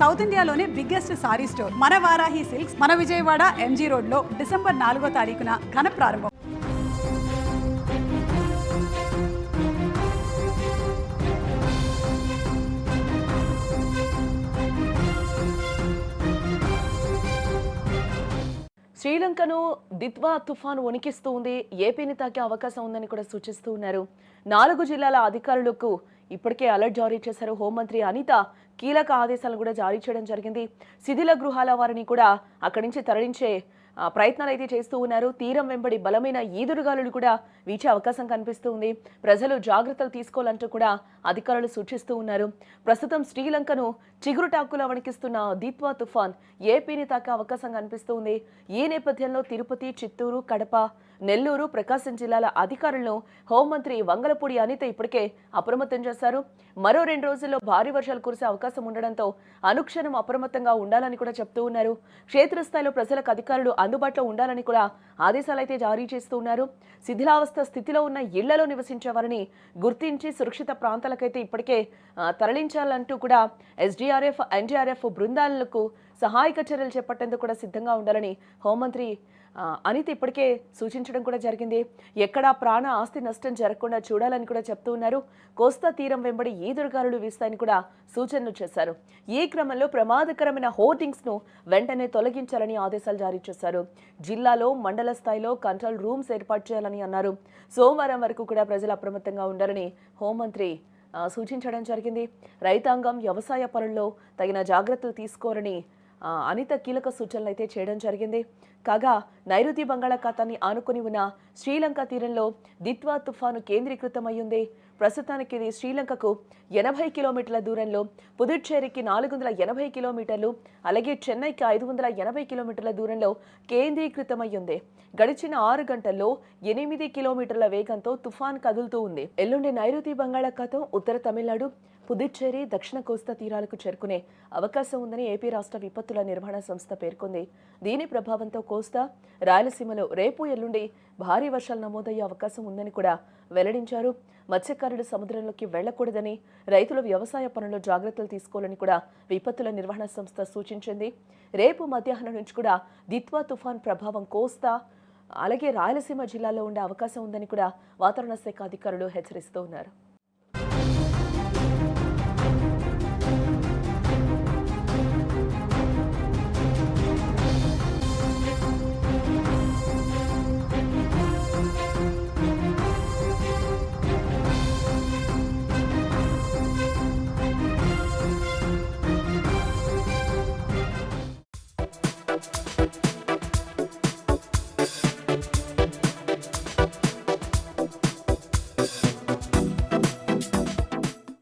South ఇండియాలోనే biggest sorry store. మన Varahi silks మన విజయవాడ ఎంజీ రోడ్లో డిసెంబర్ నాలుగో తారీఖున ఘన ప్రారంభం. శ్రీలంకను దిత్వా తుఫాను వణికిస్తూ ఉంది. ఏపీని తాకే అవకాశం ఉందని కూడా సూచిస్తూ ఉన్నారు. నాలుగు జిల్లాల అధికారులకు ఇప్పటికే అలర్ట్ జారీ చేశారు హోంమంత్రి అనిత. కీలక ఆదేశాలను కూడా జారీ చేయడం జరిగింది. శిథిల గృహాల వారిని కూడా అక్కడి నుంచి తరలించే ప్రయత్నాలు అయితే చేస్తూ ఉన్నారు. తీరం వెంబడి బలమైన ఈదురుగాలులు కూడా వీచే అవకాశం కనిపిస్తూ ఉంది ప్రజలు జాగ్రత్తలు తీసుకోవాలంటూ కూడా అధికారులు సూచిస్తూ ఉన్నారు. ప్రస్తుతం శ్రీలంకను చిగురుటాకులా వణికిస్తున్న దీత్వా తుఫాన్ ఏపీని తాకే అవకాశం కనిపిస్తూ ఉంది ఈ నేపథ్యంలో తిరుపతి చిత్తూరు కడప నెల్లూరు ప్రకాశం జిల్లాల అధికారులను హోంమంత్రి వంగలపూడి అనిత ఇప్పటికే అప్రమత్తం చేశారు. మరో రెండు రోజుల్లో భారీ వర్షాలు కురిసే అవకాశం ఉండడంతో అనుక్షణం అప్రమత్తంగా ఉండాలని కూడా చెప్తూ ఉన్నారు. క్షేత్రస్థాయిలో ప్రజలకు అధికారులు అందుబాటులో ఉండాలని కూడా ఆదేశాలు అయితే జారీ చేస్తూ ఉన్నారు. శిథిలావస్థ స్థితిలో ఉన్న ఇళ్ళలో నివసించే వారిని గుర్తించి సురక్షిత ప్రాంతాలకైతే ఇప్పటికే తరలించాలంటూ కూడా ఎస్డీఆర్ఎఫ్ ఎన్డీఆర్ఎఫ్ బృందాలకు సహాయక చర్యలు చేపట్టేందుకు కూడా సిద్ధంగా ఉండాలని హోంమంత్రి అనిత్ అనిత ఇప్పటికే సూచించడం కూడా జరిగింది. ఎక్కడా ప్రాణ ఆస్తి నష్టం జరగకుండా చూడాలని కూడా చెప్తూ ఉన్నారు. కోస్తా తీరం వెంబడి ఈదురుగాలులు వీస్తాయని కూడా సూచనలు చేశారు. ఈ క్రమంలో ప్రమాదకరమైన హోర్డింగ్స్ను వెంటనే తొలగించాలని ఆదేశాలు జారీ చేశారు. జిల్లాలో మండల స్థాయిలో కంట్రోల్ రూమ్స్ ఏర్పాటు చేయాలని అన్నారు. సోమవారం వరకు కూడా ప్రజలు అప్రమత్తంగా ఉండాలని హోంమంత్రి సూచించడం జరిగింది. రైతాంగం వ్యవసాయ పనుల్లో తగిన జాగ్రత్తలు తీసుకోరని అనిత కీలక సూచనలు అయితే చేయడం జరిగింది. కాగా నైరుతి బంగాళాఖాతాన్ని ఆనుకుని ఉన్న శ్రీలంక తీరంలో దిత్వా తుఫాను కేంద్రీకృతమయ్యింది. ప్రస్తుతానికి ఇది శ్రీలంకకు ఎనభై కిలోమీటర్ల దూరంలో పుదుచ్చేరికి నాలుగు వందల ఎనభై కిలోమీటర్లు అలాగే చెన్నైకి ఐదు వందల ఎనభై కిలోమీటర్ల దూరంలో కేంద్రీకృతమయ్యింది. గడిచిన ఆరు గంటల్లో ఎనిమిది కిలోమీటర్ల వేగంతో తుఫాన్ కదులుతూ ఉంది. ఎల్లుండి నైరుతి బంగాళాఖాతం ఉత్తర తమిళనాడు పుదుచ్చేరి దక్షిణ కోస్తా తీరాలకు చేరుకునే అవకాశం ఉందని ఏపీ రాష్ట్ర విపత్తుల నిర్వహణ సంస్థ పేర్కొంది. దీని ప్రభావంతో కోస్తా రాయలసీమలో రేపు ఎల్లుండి భారీ వర్షాలు నమోదయ్యే అవకాశం ఉందని కూడా వెల్లడించారు. మత్స్యకారులు సముద్రంలోకి వెళ్ళకూడదని రైతులు వ్యవసాయ పనుల్లో జాగ్రత్తలు తీసుకోవాలని కూడా విపత్తుల నిర్వహణ సంస్థ సూచించింది. రేపు మధ్యాహ్నం నుంచి కూడా దిత్వా తుఫాన్ ప్రభావం కోస్తా అలాగే రాయలసీమ జిల్లాలో ఉండే అవకాశం ఉందని కూడా వాతావరణ శాఖ అధికారులు హెచ్చరిస్తూ ఉన్నారు.